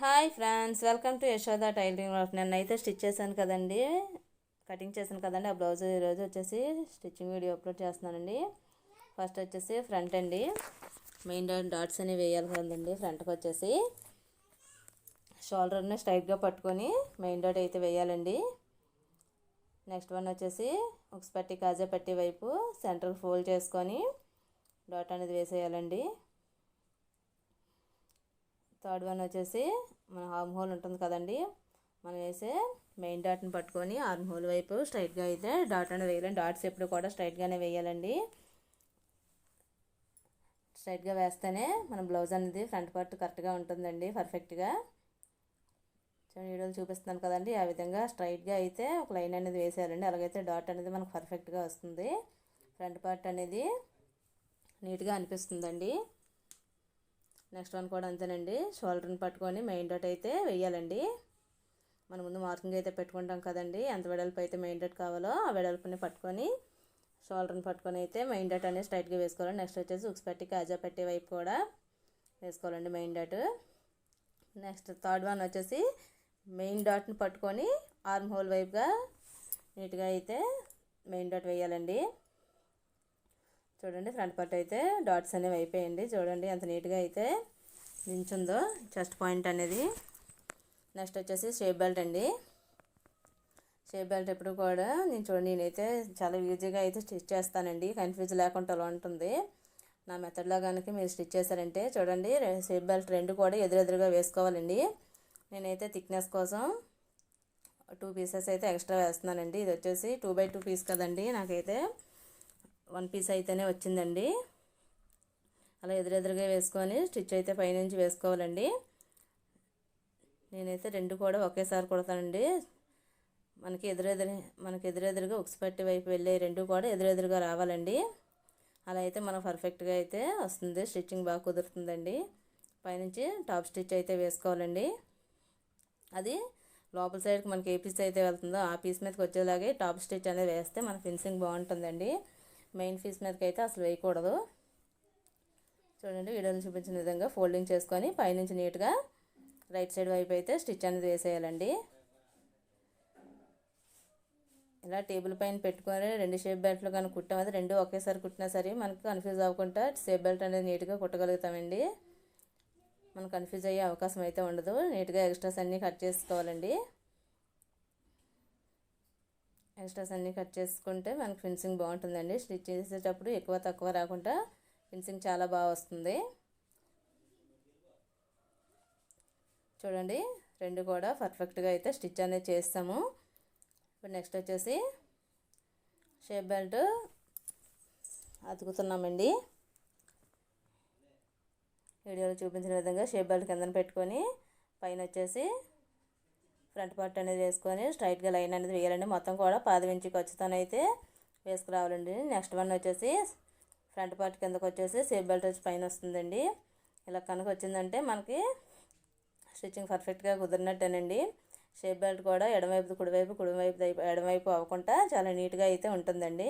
Hi friends welcome to Yashoda tailoring work. నేను అయితే stitch చేశాను కదండి. కటింగ్ చేశాను కదండి. ఆ బ్లౌజ్ ఈరోజు వచ్చేసి స్టిచ్చింగ్ వీడియో అప్లోడ్ చేస్తున్నానండి. ఫస్ట్ వచ్చేసి ఫ్రంట్ అండి. మెయిన్ డాట్స్ అనేవి వేయాలి కదండి. ఫ్రంట్కి వచ్చేసి షోల్డర్ని స్ట్రైట్గా పట్టుకొని మెయిన్ డాట్ అయితే వేయాలండి. నెక్స్ట్ వన్ వచ్చేసి ఉక్స్ పట్టి కాజా పట్టి వైపు సెంటర్ ఫోల్డ్ చేసుకొని డాట్ అనేది వేసేయాలండి. థర్డ్ వన్ వచ్చేసి మన ఆర్మ్ హోల్ ఉంటుంది కదండి. మనం వేసే మెయిన్ డాట్ని పట్టుకొని ఆర్మ్ హోల్ వైపు స్ట్రైట్గా అయితే డాట్ అనేది వేయాలండి డాట్స్ ఎప్పుడు కూడా స్ట్రైట్గానే వేయాలండి. స్ట్రైట్గా వేస్తేనే మన బ్లౌజ్ అనేది ఫ్రంట్ పార్ట్ కరెక్ట్గా ఉంటుందండి పర్ఫెక్ట్గా వీడియోలు చూపిస్తున్నాను కదండి ఆ విధంగా స్ట్రైట్గా అయితే ఒక లైన్ అనేది వేసేయాలండి. అలాగైతే డాట్ అనేది మనకు పర్ఫెక్ట్గా వస్తుంది. ఫ్రంట్ పార్ట్ అనేది నీట్గా అనిపిస్తుందండి. నెక్స్ట్ వన్ కూడా అంతేనండి. షోల్డర్ని పట్టుకొని మెయిన్ డాట్ అయితే వేయాలండి మన ముందు మార్కింగ్ అయితే పెట్టుకుంటాం కదండి. ఎంత వెడల్పు అయితే మెయిన్ డాట్ కావాలో ఆ వెడల్పుని పట్టుకొని షోల్డర్ని పట్టుకొని అయితే మెయిన్ డాట్ అనేది స్ట్రైట్గా వేసుకోవాలి. నెక్స్ట్ వచ్చేసి ఉక్స్ పెట్టి కాజా పెట్టి వైపు కూడా వేసుకోవాలండి main dot next third one వచ్చేసి మెయిన్ డాట్ని పట్టుకొని ఆర్మ్ హోల్ వైపుగా నీట్గా అయితే మెయిన్ డాట్ వేయాలండి. చూడండి ఫ్రంట్ పార్ట్ అయితే డాట్స్ అనేవి అయిపోయండి చూడండి ఎంత నీట్గా అయితే నించుందో చెస్ట్ పాయింట్ అనేది. నెక్స్ట్ వచ్చేసి షేప్ బెల్ట్ అండి. షేప్ బెల్ట్ ఎప్పుడు కూడా నేను చూడండి నేనైతే చాలా ఈజీగా అయితే స్టిచ్ చేస్తానండి. కన్ఫ్యూజ్ లేకుండా అలా ఉంటుంది. నా మెథడ్లో కనుక మీరు స్టిచ్ చేశారంటే చూడండి షేప్ బెల్ట్ రెండు కూడా ఎదురెదురుగా వేసుకోవాలండి. నేనైతే థిక్నెస్ కోసం టూ పీసెస్ అయితే ఎక్స్ట్రా వేస్తున్నానండి. ఇది వచ్చేసి టూ బై టూ పీస్ కదండి నాకైతే. వన్ పీస్ అయితేనే వచ్చిందండి. అలా ఎదురెదురుగా వేసుకొని స్టిచ్ అయితే పైనుంచి వేసుకోవాలండి. నేనైతే రెండు కూడా ఒకేసారి కుడతానండి. మనకి ఎదురెదురు మనకి ఎదురెదురుగా ఉక్స్ పట్టి వైపు వెళ్ళే రెండు కూడా ఎదురెదురుగా రావాలండి. అలా అయితే మనకు పర్ఫెక్ట్గా అయితే వస్తుంది. స్టిచ్చింగ్ బాగా కుదురుతుందండి. పైనుంచి టాప్ స్టిచ్ అయితే వేసుకోవాలండి. అది లోపల సైడ్కి మనకి ఏ పీస్ అయితే వెళ్తుందో ఆ పీస్ మీదకి వచ్చేలాగే టాప్ స్టిచ్ అనేది వేస్తే మన ఫినిషింగ్ బాగుంటుందండి. మెయిన్ పీస్ మీదకి అయితే అసలు వేయకూడదు. చూడండి వీడియోని చూపించిన విధంగా ఫోల్డింగ్ చేసుకొని పైనుంచి నీట్గా రైట్ సైడ్ వైపు అయితే స్టిచ్ అనేది వేసేయాలండి. ఇలా టేబుల్ పైన పెట్టుకొని రెండు షేప్ బెల్ట్లు కానీ కుట్టాం అది రెండు ఒకేసారి కుట్టినా సరే మనకు కన్ఫ్యూజ్ అవ్వకుండా షేప్ బెల్ట్ అనేది నీట్గా కుట్టగలుగుతామండి. మనకు కన్ఫ్యూజ్ అయ్యే అవకాశం అయితే ఉండదు. నీట్గా ఎక్స్ట్రాస్ అన్నీ కట్ చేసుకోవాలండి. ఎక్స్ట్రాస్ అన్నీ కట్ చేసుకుంటే మనకు ఫినిషింగ్ బాగుంటుందండి. స్టిచ్ చేసేటప్పుడు ఎక్కువ తక్కువ రాకుండా ఫినిషింగ్ చాలా బాగా వస్తుంది. చూడండి రెండు కూడా పర్ఫెక్ట్గా అయితే స్టిచ్ అనేది చేస్తాము. ఇప్పుడు నెక్స్ట్ వచ్చేసి షేప్ బెల్ట్ అతుకుతున్నామండి. వీడియోలో చూపించిన విధంగా షేప్ బెల్ట్ కిందన పెట్టుకొని పైన వచ్చేసి ఫ్రంట్ పార్ట్ అనేది వేసుకొని స్ట్రైట్గా లైన్ అనేది వేయాలండి. మొత్తం కూడా పాదం ఇంచి ఖచ్చితంగా వేసుకురావాలండి. నెక్స్ట్ వన్ వచ్చేసి ఫ్రంట్ పార్ట్ కిందకు వచ్చేసి సేఫ్ బెల్ట్ వచ్చి పైన వస్తుందండి. ఇలా కనుక వచ్చిందంటే మనకి స్టిచ్చింగ్ పర్ఫెక్ట్గా కుదిరినట్టేనండి. షేప్ బెల్ట్ కూడా ఎడమవైపు కుడివైపు కుడివైపు ఎడమవైపు అవ్వకుండా చాలా నీట్గా అయితే ఉంటుందండి.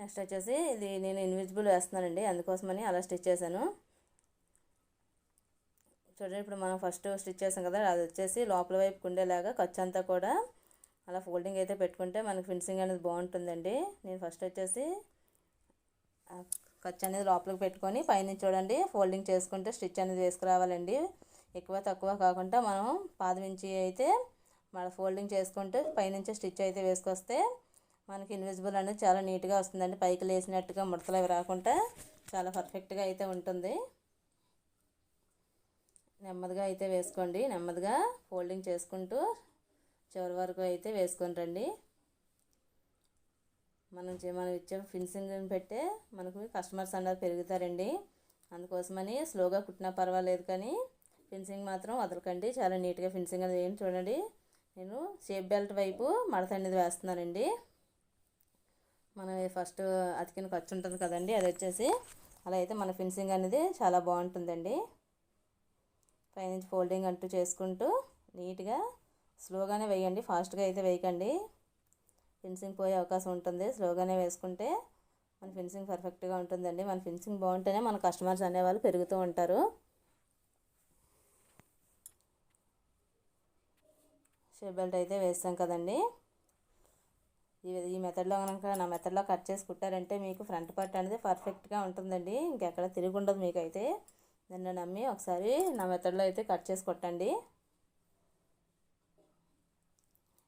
నెక్స్ట్ వచ్చేసి ఇది నేను ఇన్విజిబుల్ వేస్తున్నానండి. అందుకోసమని అలా స్టిచ్ చేశాను. చూడండి ఇప్పుడు మనం ఫస్ట్ స్టిచ్ చేసాం కదా అది వచ్చేసి లోపల వైపు ఉండేలాగా ఖర్చు అంతా కూడా అలా ఫోల్డింగ్ అయితే పెట్టుకుంటే మనకి ఫినిషింగ్ అనేది బాగుంటుందండి. నేను ఫస్ట్ వచ్చేసి ఖర్చు అనేది లోపలికి పెట్టుకొని పైన చూడండి ఫోల్డింగ్ చేసుకుంటే స్టిచ్ అనేది వేసుకురావాలండి. ఎక్కువ తక్కువ కాకుండా మనం పాదమించి అయితే మన ఫోల్డింగ్ చేసుకుంటే పైనుంచి స్టిచ్ అయితే వేసుకొస్తే మనకి ఇన్విజిబుల్ అనేది చాలా నీట్గా వస్తుందండి. పైకి లేసినట్టుగా ముడతలు అవి రాకుండా చాలా పర్ఫెక్ట్గా అయితే ఉంటుంది. నెమ్మదిగా అయితే వేసుకోండి. నెమ్మదిగా ఫోల్డింగ్ చేసుకుంటూ చివరి వరకు అయితే వేసుకొని రండి. మనం మనం ఇచ్చే ఫినిషింగ్ పెట్టే మనకు కస్టమర్స్ అన్నది పెరుగుతారండి. అందుకోసమని స్లోగా కుట్టినా పర్వాలేదు కానీ ఫినిషింగ్ మాత్రం వదలకండి. చాలా నీట్గా ఫినిషింగ్ అనేది ఏంటి చూడండి. నేను షేప్ బెల్ట్ వైపు మడత అనేది వేస్తున్నానండి. మనం ఫస్ట్ అతికిన ఖర్చు ఉంటుంది కదండి అది వచ్చేసి అలా అయితే మన ఫినిషింగ్ అనేది చాలా బాగుంటుందండి. పైనుంచి ఫోల్డింగ్ అంటూ చేసుకుంటూ నీట్గా స్లోగానే వేయండి. ఫాస్ట్గా అయితే వేయకండి. ఫినిషింగ్ పోయే అవకాశం ఉంటుంది. స్లోగానే వేసుకుంటే మన ఫినిషింగ్ పర్ఫెక్ట్గా ఉంటుందండి. మన ఫినిషింగ్ బాగుంటేనే మన కస్టమర్స్ అనేవాళ్ళు పెరుగుతూ ఉంటారు. షేప్ బెల్ట్ అయితే వేస్తాం కదండి. ఈ మెథడ్లో కనుక నా మెథడ్లో కట్ చేసి కుట్టారంటే మీకు ఫ్రంట్ పార్ట్ అనేది పర్ఫెక్ట్గా ఉంటుందండి. ఇంకెక్కడ తిరిగి ఉండదు మీకైతే. నన్ను నమ్మి ఒకసారి నా మెథడ్లో అయితే కట్ చేసి కొట్టండి.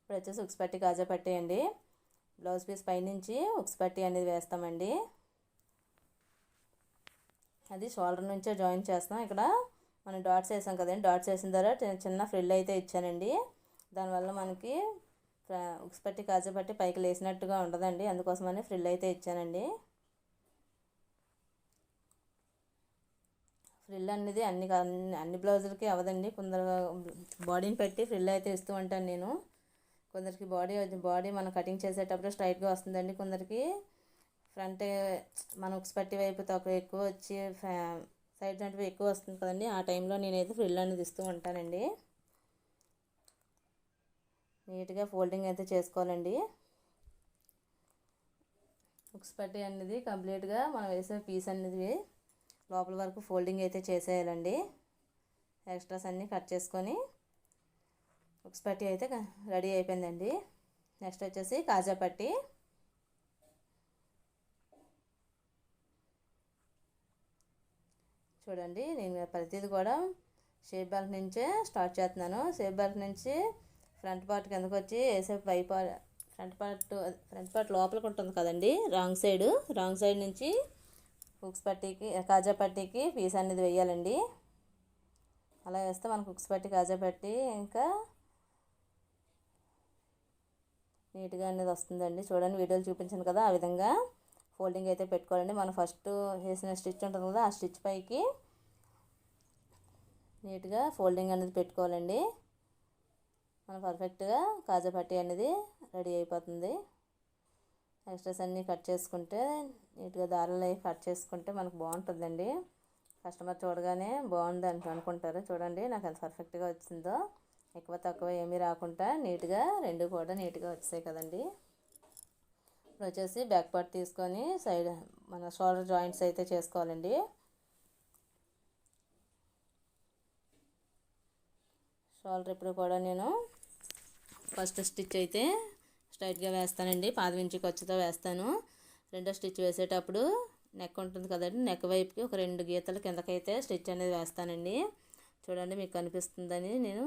ఇప్పుడు వచ్చేసి ఉక్స్పట్టి కాజా పట్టేయండి బ్లౌజ్ పీస్ పైనుంచి ఉక్స్పట్టి అనేది వేస్తామండి. అది షోల్డర్ నుంచే జాయిన్ చేస్తాం ఇక్కడ మనం డాట్స్ వేసాం కదండి. డాట్స్ వేసిన తర్వాత చిన్న ఫ్రిల్ అయితే ఇచ్చానండి. దానివల్ల మనకి ఉక్స్పట్టి కాజా పట్టి పైకి లేసినట్టుగా ఉండదండి. అందుకోసమని ఫ్రిల్ అయితే ఇచ్చానండి. ఫ్రిల్ అనేది అన్ని అన్ని బ్లౌజులకి అవ్వదండి. కొందరు బాడీని పెట్టి ఫ్రిల్ అయితే ఇస్తూ ఉంటాను నేను. కొందరికి బాడీ బాడీ మనం కటింగ్ చేసేటప్పుడు స్ట్రైట్గా వస్తుందండి కొందరికి. ఫ్రంట్ మన ఉక్స్ పట్టి వైపు తక్కువ ఎక్కువ వచ్చి సైడ్ జాయింట్ ఎక్కువ వస్తుంది కదండి ఆ టైంలో నేనైతే ఫ్రిల్ అనేది ఇస్తూ ఉంటానండి. నీట్గా ఫోల్డింగ్ అయితే చేసుకోవాలండి. ఉక్స్ పట్టి అనేది కంప్లీట్గా మనం వేసే పీస్ అనేది లోపల వరకు ఫోల్డింగ్ అయితే చేసేయాలండి. ఎక్స్ట్రాస్ అన్నీ కట్ చేసుకొని ఉక్స్ పట్టి అయితే రెడీ అయిపోయిందండి. నెక్స్ట్ వచ్చేసి కాజా పట్టి. చూడండి నేను ప్రతిదీ కూడా షేప్ బెల్ట్ నుంచే స్టార్ట్ చేస్తున్నాను. షేప్ బెల్ట్ నుంచి ఫ్రంట్ పార్ట్ కిందకు వచ్చి వేసే పై part front part front part లోపలికి ఉంటుంది కదండి రాంగ్ సైడ్. రాంగ్ సైడ్ నుంచి హుక్స్ పట్టీకి కాజా పట్టీకి పీస్ అనేది వేయాలండి. అలా వేస్తే మనకు హుక్స్ పట్టి కాజా పట్టి ఇంకా నీట్గా అనేది వస్తుందండి. చూడండి వీడియోలు చూపించాను కదా ఆ విధంగా. ఫోల్డింగ్ అయితే పెట్టుకోవాలండి. మనం ఫస్ట్ వేసిన స్టిచ్ ఉంటుంది కదా ఆ స్టిచ్ పైకి నీట్గా ఫోల్డింగ్ అనేది పెట్టుకోవాలండి. మనం పర్ఫెక్ట్గా కాజా పట్టి అనేది రెడీ అయిపోతుంది. ఎక్స్ట్రాస్ అన్నీ కట్ చేసుకుంటే నీట్గా దారాలు అవి కట్ చేసుకుంటే మనకు బాగుంటుందండి. కస్టమర్ చూడగానే బాగుంది అని అనుకుంటారు. చూడండి నాకు ఎంత పర్ఫెక్ట్గా వచ్చిందో. ఎక్కువ తక్కువ ఏమీ రాకుండా నీట్గా రెండు కూడా నీట్గా వచ్చాయి కదండి. ఇప్పుడు వచ్చేసి బ్యాక్ పార్ట్ తీసుకొని సైడ్ మన షోల్డర్ జాయింట్స్ అయితే చేసుకోవాలండి. షోల్డర్ ఇప్పుడు కూడా నేను ఫస్ట్ స్టిచ్ అయితే స్ట్రైట్గా వేస్తానండి. పాదం ఇంచి ఖర్చుతో వేస్తాను. రెండో స్టిచ్ వేసేటప్పుడు నెక్ ఉంటుంది కదండి. నెక్ వైపుకి ఒక రెండు గీతల కిందకైతే స్టిచ్ అనేది వేస్తానండి. చూడండి మీకు కనిపిస్తుందని నేను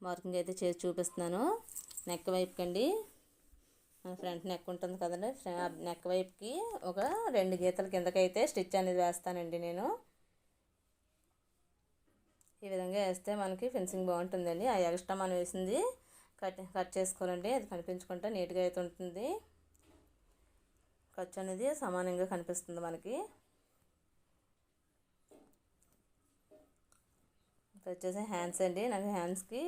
మార్కింగ్ అయితే చేసి చూపిస్తున్నాను. నెక్ వైపుకి అండి మన ఫ్రంట్ నెక్ ఉంటుంది కదండి. నెక్ వైపుకి ఒక రెండు గీతల కిందకైతే స్టిచ్ అనేది వేస్తానండి నేను. ఈ విధంగా వేస్తే మనకి ఫెన్సింగ్ బాగుంటుందండి. ఆ ఎక్స్ట్రా మనం వేసింది కట్ కట్ చేసుకోవాలండి. అది కనిపించుకుంటే నీట్గా అయితే ఉంటుంది. ఖర్చు అనేది సమానంగా కనిపిస్తుంది మనకి. వచ్చేసి హ్యాండ్స్ అండి. నాకు హ్యాండ్స్కి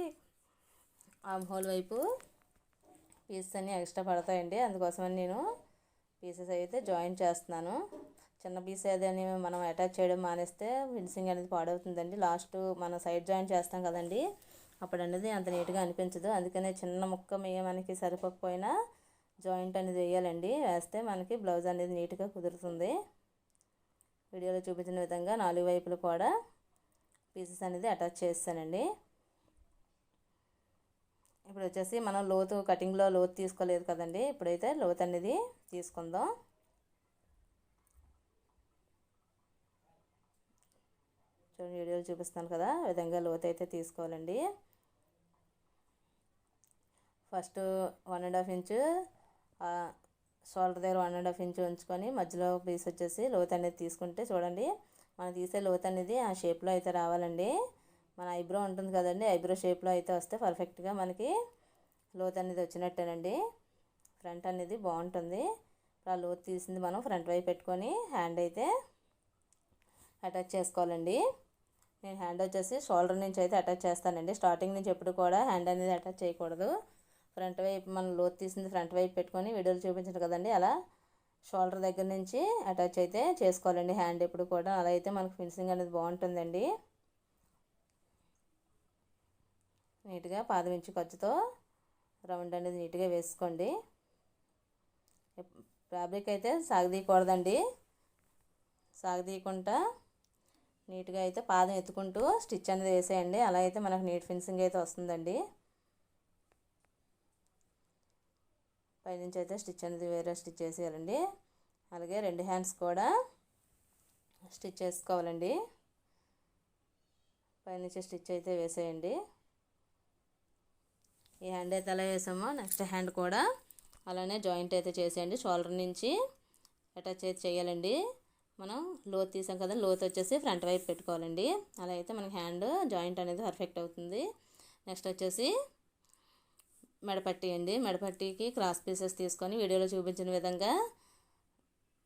ఆమ్ హోల్ వైపు పీసెస్ అన్నీ ఎక్స్ట్రా పడతాయండి. అందుకోసమని నేను పీసెస్ అయితే జాయిన్ చేస్తున్నాను. చిన్న పీస్ ఏదని మనం అటాచ్ చేయడం మానేస్తే ఫినిషింగ్ అనేది పాడవుతుందండి. లాస్ట్ మనం సైడ్ జాయిన్ చేస్తాం కదండి. అప్పుడు అనేది అంత నీట్గా అనిపించదు. అందుకనే చిన్న ముక్క మనకి సరిపోకపోయినా జాయింట్ అనేది వేయాలండి. వేస్తే మనకి బ్లౌజ్ అనేది నీట్గా కుదురుతుంది. వీడియోలో చూపించిన విధంగా నాలుగు వైపులు కూడా పీసెస్ అనేది అటాచ్ చేస్తానండి. ఇప్పుడు వచ్చేసి మనం లోతు కటింగ్లో లోతు తీసుకోలేదు కదండి. ఇప్పుడైతే లోతు అనేది తీసుకుందాం. చూడండి వీడియోలు చూపిస్తాను కదా ఆ విధంగా లోతు అయితే తీసుకోవాలండి. First one and half inch shoulder దగ్గర వన్ అండ్ హాఫ్ ఇంచు ఉంచుకొని మధ్యలో పీస్ వచ్చేసి లోత్ అనేది తీసుకుంటే చూడండి మనం తీసే లోత్ అనేది ఆ షేప్లో అయితే రావాలండి. మన ఐబ్రో ఉంటుంది కదండి ఐబ్రో షేప్లో అయితే వస్తే పర్ఫెక్ట్గా మనకి లోత్ అనేది వచ్చినట్టేనండి. ఫ్రంట్ అనేది బాగుంటుంది. ఆ లోతు తీసింది మనం ఫ్రంట్ వైపు పెట్టుకొని హ్యాండ్ అయితే అటాచ్ చేసుకోవాలండి. నేను హ్యాండ్ వచ్చేసి షోల్డర్ నుంచి అయితే అటాచ్ చేస్తానండి. స్టార్టింగ్ నుంచి ఎప్పుడు కూడా హ్యాండ్ అనేది అటాచ్ చేయకూడదు. ఫ్రంట్ వైపు మనం లోతు తీసింది ఫ్రంట్ వైపు పెట్టుకొని వీడియోలు చూపించారు కదండి అలా షోల్డర్ దగ్గర నుంచి అటాచ్ అయితే చేసుకోవాలండి హ్యాండ్ ఎప్పుడు కూడా. అలా అయితే మనకు ఫినిషింగ్ అనేది బాగుంటుందండి. నీట్గా పాదం ఇంచు ఖర్చుతో రౌండ్ అనేది నీట్గా వేసుకోండి. ఫ్యాబ్రిక్ అయితే సాగదీయకూడదండి. సాగదీయకుండా నీట్గా అయితే పాదం ఎత్తుకుంటూ స్టిచ్ అనేది వేసేయండి. అలా అయితే మనకు నీట్ ఫినిషింగ్ అయితే వస్తుందండి. పైనుంచి అయితే స్టిచ్ అనేది వేరే స్టిచ్ చేసేయాలండి. అలాగే రెండు హ్యాండ్స్ కూడా స్టిచ్ చేసుకోవాలండి. పైనుంచి స్టిచ్ అయితే వేసేయండి. ఈ హ్యాండ్ అయితే ఎలా వేసామో నెక్స్ట్ హ్యాండ్ కూడా అలానే జాయింట్ అయితే చేసేయండి. షోల్డర్ నుంచి అటాచ్ అయితే చేయాలండి. మనం లోత్ తీసాం కదా లోత్ వచ్చేసి ఫ్రంట్ వైపు పెట్టుకోవాలండి. అలా అయితే మనకి హ్యాండ్ జాయింట్ అనేది పర్ఫెక్ట్ అవుతుంది. నెక్స్ట్ వచ్చేసి మెడపట్టి అండి. మెడపట్టికి క్రాస్ పీసెస్ తీసుకొని వీడియోలో చూపించిన విధంగా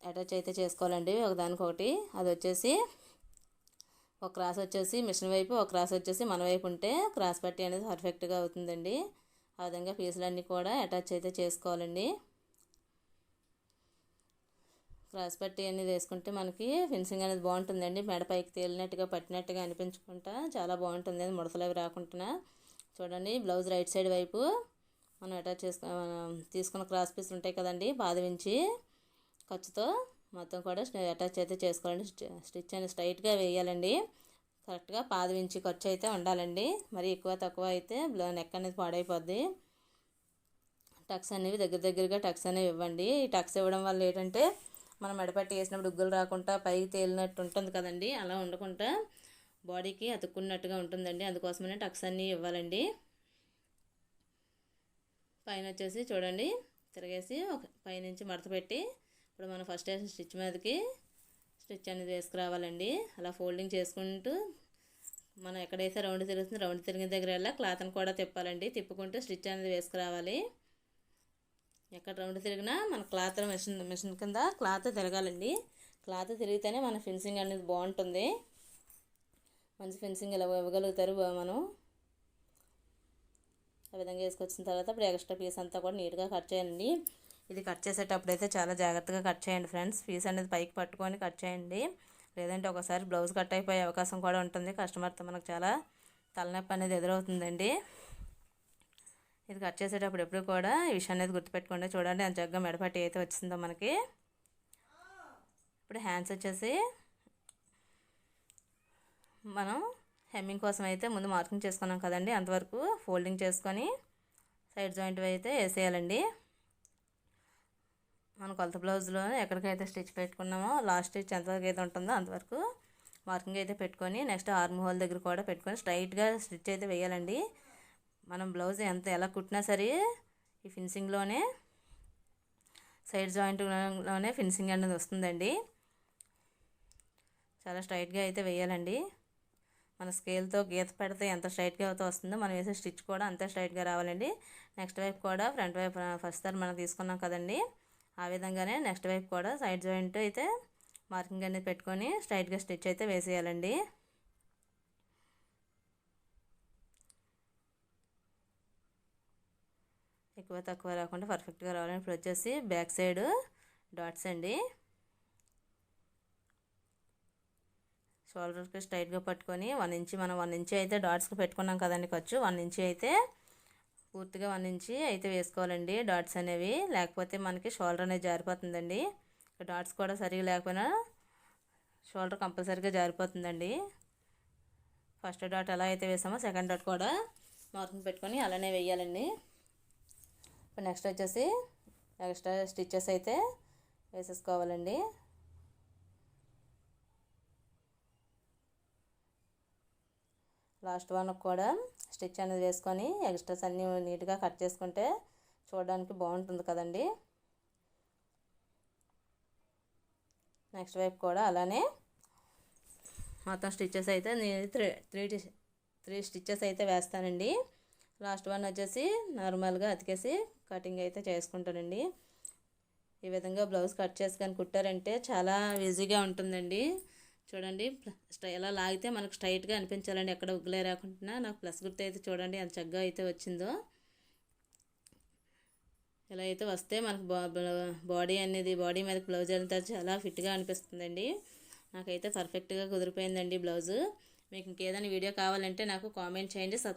అటాచ్ అయితే చేసుకోవాలండి. ఒకదానికొకటి. అది వచ్చేసి ఒక క్రాస్ వచ్చేసి మిషన్ వైపు ఒక క్రాస్ వచ్చేసి మన వైపు ఉంటే క్రాస్ పట్టి అనేది పర్ఫెక్ట్గా అవుతుందండి. ఆ విధంగా పీసులన్నీ కూడా అటాచ్ అయితే చేసుకోవాలండి. క్రాస్ పట్టి అనేది వేసుకుంటే మనకి ఫినిషింగ్ అనేది బాగుంటుందండి. మెడ పైకి తేలినట్టుగా పట్టినట్టుగా అనిపించుకుంటా చాలా బాగుంటుంది. అది ముడతలు అవి రాకుండా చూడండి బ్లౌజ్ రైట్ సైడ్ వైపు మనం అటాచ్ చేసుకు తీసుకున్న క్రాస్ పీస్ ఉంటాయి కదండి పాదవించి ఖర్చుతో మొత్తం కూడా అటాచ్ అయితే చేసుకోవాలండి. స్టిచ్ అనేది స్ట్రైట్గా వేయాలండి. కరెక్ట్గా పాదవించి ఖర్చు అయితే ఉండాలండి. మరి ఎక్కువ తక్కువ అయితే నెక్ అనేది పాడైపోద్ది. టక్స్ అనేవి దగ్గర దగ్గరగా టక్స్ అనేవి ఇవ్వండి. ఈ టక్స్ ఇవ్వడం వల్ల ఏంటంటే మనం మెడపట్టి వేసినప్పుడు ఉగ్గులు రాకుండా పైకి తేలినట్టు ఉంటుంది కదండి. అలా ఉండకుండా బాడీకి అతుక్కున్నట్టుగా ఉంటుందండి. అందుకోసమనే టక్స్ అన్నీ ఇవ్వాలండి. పైన వచ్చేసి చూడండి తిరగేసి ఒక పైనుంచి మడత పెట్టి ఇప్పుడు మనం ఫస్ట్ వేసిన స్టిచ్ మీదకి స్టిచ్ అనేది వేసుకురావాలండి. అలా ఫోల్డింగ్ చేసుకుంటూ మనం ఎక్కడైతే రౌండ్ తిరుగుతుంది రౌండ్ తిరిగిన దగ్గర వెళ్ళా క్లాత్ని కూడా తిప్పాలండి. తిప్పుకుంటూ స్టిచ్ అనేది వేసుకురావాలి. ఎక్కడ రౌండ్ తిరిగినా మన క్లాత్ మిషన్ మిషన్ కింద క్లాత్ తిరగాలండి. క్లాత్ తిరిగితేనే మన ఫినిషింగ్ అనేది బాగుంటుంది. మంచి ఫినిషింగ్ ఇలా ఇవ్వగలుగుతారు మనం. ఆ విధంగా వేసుకొచ్చిన తర్వాత ఇప్పుడు ఎక్స్ట్రా పీస్ అంతా కూడా నీట్గా కట్ చేయండి. ఇది కట్ చేసేటప్పుడు అయితే చాలా జాగ్రత్తగా కట్ చేయండి ఫ్రెండ్స్. పీస్ అనేది పైకి పట్టుకొని కట్ చేయండి. లేదంటే ఒకసారి బ్లౌజ్ కట్ అయిపోయే అవకాశం కూడా ఉంటుంది. కస్టమర్తో మనకు చాలా తలనొప్పి అనేది ఎదురవుతుందండి. ఇది కట్ చేసేటప్పుడు ఎప్పుడు కూడా ఈ విషయం అనేది గుర్తుపెట్టుకోండి. చూడండి అంత జగ్గ మెడపట్టి అయితే వచ్చిందో మనకి. ఇప్పుడు హ్యాండ్స్ వచ్చేసి మనం హెమ్మింగ్ కోసం అయితే ముందు మార్కింగ్ చేసుకున్నాం కదండి. అంతవరకు ఫోల్డింగ్ చేసుకొని సైడ్ జాయింట్ అయితే వేసేయాలండి. మన కొలత బ్లౌజ్లో ఎక్కడికైతే స్టిచ్ పెట్టుకున్నామో లాస్ట్ స్టిచ్ ఎంతవరకు అయితే ఉంటుందో అంతవరకు మార్కింగ్ అయితే పెట్టుకొని నెక్స్ట్ ఆర్మ్ హోల్ దగ్గర కూడా పెట్టుకొని స్ట్రైట్గా స్టిచ్ అయితే వేయాలండి. మనం బ్లౌజ్ ఎంత ఎలా కుట్టినా సరే ఈ ఫినిషింగ్లోనే సైడ్ జాయింట్లోనే ఫినిషింగ్ అనేది వస్తుందండి. చాలా స్ట్రైట్గా అయితే వేయాలండి. మన స్కేల్తో గీత పెడితే ఎంత స్ట్రైట్గా అయితే వస్తుందో మనం వేసే స్టిచ్ కూడా అంతే స్ట్రైట్గా రావాలండి. నెక్స్ట్ వైపు కూడా ఫ్రంట్ వైపు ఫస్ట్ సార్ మనం తీసుకున్నాం కదండి. ఆ విధంగానే నెక్స్ట్ వైపు కూడా సైడ్ జాయింట్ అయితే మార్కింగ్ అనేది పెట్టుకొని స్ట్రైట్గా స్టిచ్ అయితే వేసేయాలండి. ఎక్కువ తక్కువ రాకుండా పర్ఫెక్ట్గా రావాలని ఇప్పుడు వచ్చేసి బ్యాక్ సైడ్ డాట్స్ అండి. షోల్డర్కి స్ట్రైట్గా పట్టుకొని వన్ ఇంచి మనం వన్ ఇంచి అయితే డాట్స్కి పెట్టుకున్నాం కదండి ఖర్చు. వన్ ఇంచి అయితే పూర్తిగా వన్ ఇంచి అయితే వేసుకోవాలండి. డాట్స్ అనేవి లేకపోతే మనకి షోల్డర్ అనేది జారిపోతుందండి. డాట్స్ కూడా సరిగా లేకపోయినా షోల్డర్ కంపల్సరీగా జారిపోతుందండి. ఫస్ట్ డాట్ ఎలా అయితే వేసామో సెకండ్ డాట్ కూడా మార్కింగ్ పెట్టుకొని అలానే వేయాలండి. ఇప్పుడు నెక్స్ట్ వచ్చేసి ఎక్స్ట్రా స్టిచ్చెస్ అయితే వేసేసుకోవాలండి. లాస్ట్ వన్ కూడా స్టిచ్ అనేది వేసుకొని ఎక్స్ట్రాస్ అన్నీ నీట్గా కట్ చేసుకుంటే చూడడానికి బాగుంటుంది కదండి. నెక్స్ట్ వైపు కూడా అలానే మొత్తం స్టిచ్చెస్ అయితే నేను త్రీ త్రీ త్రీ స్టిచ్చెస్ అయితే వేస్తానండి. లాస్ట్ వన్ వచ్చేసి నార్మల్గా అతికేసి కటింగ్ అయితే చేసుకుంటానండి. ఈ విధంగా బ్లౌజ్ కట్ చేసుకొని కుట్టారంటే చాలా ఈజీగా ఉంటుందండి. చూడండి ఎలా లాగితే మనకు స్ట్రైట్గా అనిపించాలండి ఎక్కడ ఉగ్గులే రాకుండా నాకు ప్లస్ గుర్తు అయితే చూడండి ఎంత చక్కగా అయితే వచ్చిందో. ఇలా అయితే వస్తే మనకు బాడీ అనేది బాడీ మీద బ్లౌజ్ అంతా చాలా ఫిట్గా అనిపిస్తుందండి. నాకైతే పర్ఫెక్ట్గా కుదిరిపోయిందండి బ్లౌజు. మీకు ఇంకేదైనా వీడియో కావాలంటే నాకు కామెంట్ చేయండి.